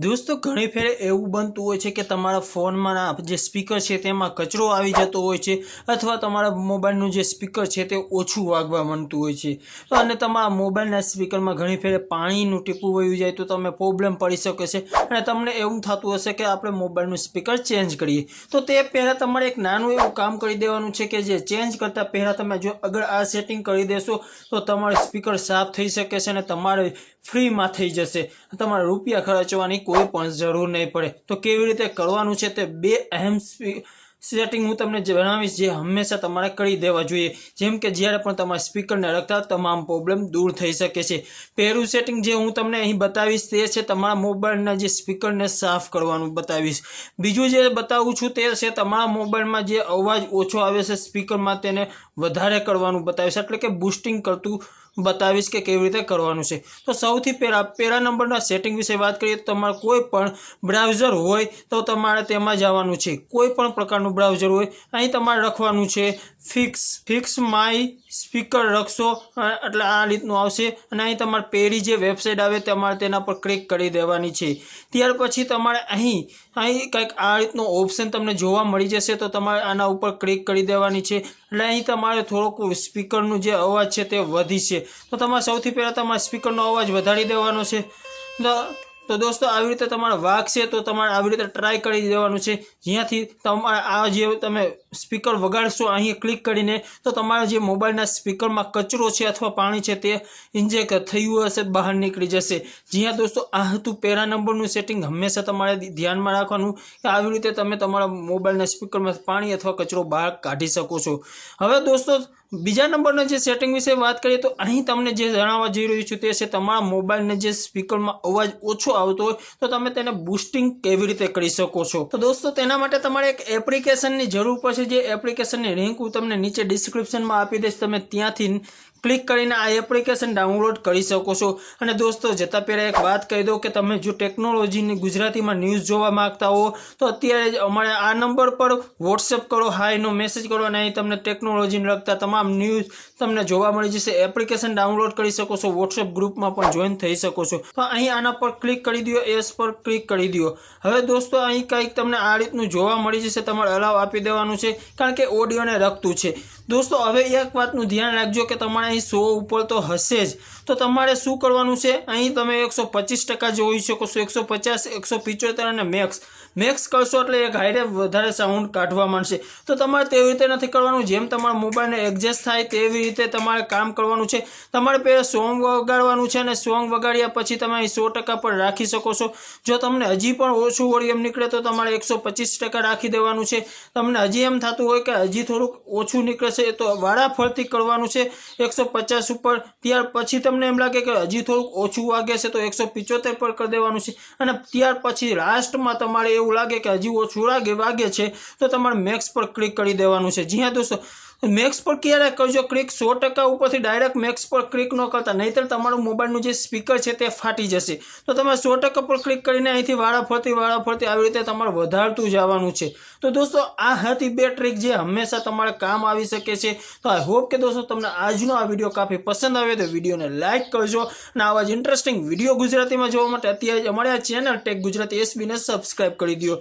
દોસ્તો, ઘણી ફેરે એવું બનતું હોય છે કે તમારા ફોનમાં જે સ્પીકર છે તેમાં કચરો આવી જતો હોય છે અથવા તમારા મોબાઈલનું જે સ્પીકર છે તે ઓછું વાગવા માંડતું હોય છે. અને તમારા મોબાઈલના સ્પીકરમાં ઘણી ફેરે પાણીનું ટીપું વયું જાય તો તમે પ્રોબ્લેમ પડી શકે છે અને તમને એવું થતું હશે કે આપણે મોબાઈલનું સ્પીકર ચેન્જ કરીએ. તો તે પહેલાં તમારે એક નાનું એવું કામ કરી દેવાનું છે કે જે ચેન્જ કરતાં પહેલાં તમે જો અગર આ સેટિંગ કરી દેશો તો તમારું સ્પીકર સાફ થઈ શકે છે અને તમારે ફ્રીમાં થઈ જશે. તમારે રૂપિયા ખર્ચવાની કોઈ પણ જરૂર નહીં પડે. તો કેવી રીતે કરવાનું છે તે બે અહેમ સેટિંગ હું તમને જણાવીશ જે હંમેશા તમારે કરી દેવા જોઈએ. જેમ કે જ્યારે પણ તમારા સ્પીકરને રખતા તમામ પ્રોબ્લેમ દૂર થઈ શકે છે. પહેલું સેટિંગ જે હું તમને અહીં બતાવીશ તે છે તમારા મોબાઈલના જે સ્પીકરને સાફ કરવાનું બતાવીશ. બીજું જે બતાવું છું તે છે તમારા મોબાઈલમાં જે અવાજ ઓછો આવે છે સ્પીકરમાં તેને વધારે કરવાનું બતાવીશ. એટલે કે બુસ્ટિંગ કરતું બતાવીશ કે કેવી રીતે કરવાનું છે. તો સૌથી પહેલાં પહેલા નંબરના સેટિંગ વિશે વાત કરીએ તો તમારે કોઈ પણ બ્રાઉઝર હોય તો તમારે તેમાં જવાનું છે. કોઈ પણ પ્રકારનું બ્રાઉઝર હોય, અહીં તમારે લખવાનું છે ફિક્સ ફિક્સ માય સ્પીકર રખશો એટલે આ રીતનું આવશે. અને અહીં તમારે પહેલી જે વેબસાઇટ આવે તમારે તેના પર ક્લિક કરી દેવાની છે. ત્યાર પછી તમારે અહીં અહીં કંઈક આ રીતનો ઓપ્શન તમને જોવા મળી જશે તો તમારે આના ઉપર ક્લિક કરી દેવાની છે. એટલે અહીં તમારે થોડોક સ્પીકરનું જે અવાજ છે તે વધી છે. તો તમારે સૌથી પહેલાં તમારે સ્પીકરનો અવાજ વધારી દેવાનો છે. તો દોસ્તો, આવી રીતે તમારે વાગશે તો તમારે આવી રીતે ટ્રાય કરી દેવાનું છે. જ્યાંથી તમારે આ જે તમે સ્પીકર વગાડશો અહીં ક્લિક કરીને તો તમારા જે મોબાઈલના સ્પીકરમાં કચરો છે અથવા પાણી છે તે ઇન્જેક્ટ થયું હશે, બહાર નીકળી જશે. જ્યાં દોસ્તો, આ હતું પહેલા નંબરનું સેટિંગ હંમેશા તમારે ધ્યાનમાં રાખવાનું કે આવી રીતે તમે તમારા મોબાઈલના સ્પીકરમાં પાણી અથવા કચરો બહાર કાઢી શકો છો. હવે દોસ્તો, બીજા નંબરના જે સેટિંગ વિશે વાત કરીએ તો અહીં તમને જે જણાવવા જઈ રહ્યું છું તે છે તમારા મોબાઈલને જે સ્પીકરમાં અવાજ ઓછો આવતો હોય તો તમે તેને બુસ્ટિંગ કેવી રીતે કરી શકો છો? તો દોસ્તો, તેના માટે તમારે એક એપ્લિકેશનની જરૂર પડશે જે એપ્લિકેશનની લિંક હું તમને નીચે ડિસ્ક્રિપ્શનમાં આપી દઈશ. તમે ત્યાંથી ક્લિક કરીને આ એપ્લિકેશન ડાઉનલોડ કરી શકો છો. અને દોસ્તો, જતાં પહેલાં એક વાત કહી દઉં કે તમે જો ટેકનોલોજીની ગુજરાતીમાં ન્યૂઝ જોવા માગતા હો, તો અત્યારે જ અમારે આ નંબર પર વોટ્સએપ કરો હાયનો મેસેજ કરો, અને અહીં તમને ટેકનોલોજીને લગતા તમામ ન્યૂઝ તમને જોવા મળી જશે. એપ્લિકેશન ડાઉનલોડ કરી શકો છો વોટ્સએપ ગ્રુપમાં પણ જોઈન થઈ શકો છો. તો અહીં આના પર ક્લિક કરી દો એસ પર ક્લિક કરી દો. હવે દોસ્તો, અહીં કંઈક તમને આ રીતનું જોવા મળી જશે, તમારે અલાવ આપી દેવાનું છે, કારણ કે ઓડિયોને રખતું છે. દોસ્તો, હવે એક વાતનું ધ્યાન રાખજો કે તમારે અહીં સો ઉપર તો હશે જ. તો તમારે શું કરવાનું છે? અહીં તમે એકસો પચીસ ટકા જોઈ શકો છો. એકસો પચાસ, એકસો પિચોતેર અને મેક્સ. મેક્સ કરશો એટલે એક હાઈરે વધારે સાઉન્ડ કાઢવા માંડશે. તો તમારે તેવી રીતે નથી કરવાનું. જેમ તમારા મોબાઈલને એડજસ્ટ થાય તેવી રીતે તમારે કામ કરવાનું છે. તમારે પહેલાં સોંગ વગાડવાનું છે અને સોંગ વગાડ્યા પછી તમે અહીં સો ટકા પર રાખી શકો છો. જો તમને હજી પણ ઓછું વોલ્યુમ નીકળે તો તમારે એકસો પચીસ ટકા રાખી દેવાનું છે. તમને હજી એમ થતું હોય કે હજી થોડુંક ઓછું નીકળે છે, તો વારા ફરતી કરવાનું છે એકસો પચાસ ઉપર. ત્યાર પછી તમને એમ લાગે કે હજી થોડુંક ઓછું વાગે છે, તો એકસો પિચોતેર પર કરી દેવાનું છે. અને ત્યાર પછી લાસ્ટમાં તમારે એવું લાગે કે હજી ઓછું લાગે વાગે છે, તો તમારે મેક્સ પર ક્લિક કરી દેવાનું છે. જી દોસ્તો મેક્સ પર ક્યારે કરજો ક્લિક? સો ટકા ઉપરથી ડાયરેક્ટ મેક્સ પર ક્લિક ન કરતા. નહીંતર તમારું મોબાઈલનું જે સ્પીકર છે તે ફાટી જશે. તો તમે સો ટકા પર ક્લિક કરીને અહીંથી વાળા ફરતી વાળા ફરતી આવી રીતે તમારે વધારતું જવાનું છે. તો દોસ્તો, આ હતી બે ટ્રીક જે હંમેશા તમારે કામ આવી શકે છે. તો આઈ હોપ કે દોસ્તો તમને આજનો આ વીડિયો કાફી પસંદ આવ્યો તો વિડીયોને લાઇક કરજો. અને આવા જ ઇન્ટરેસ્ટિંગ વીડિયો ગુજરાતીમાં જોવા માટે અત્યારે અમારે આ ચેનલ ટેક ગુજરાતી એસબીને સબસ્ક્રાઇબ કરી દો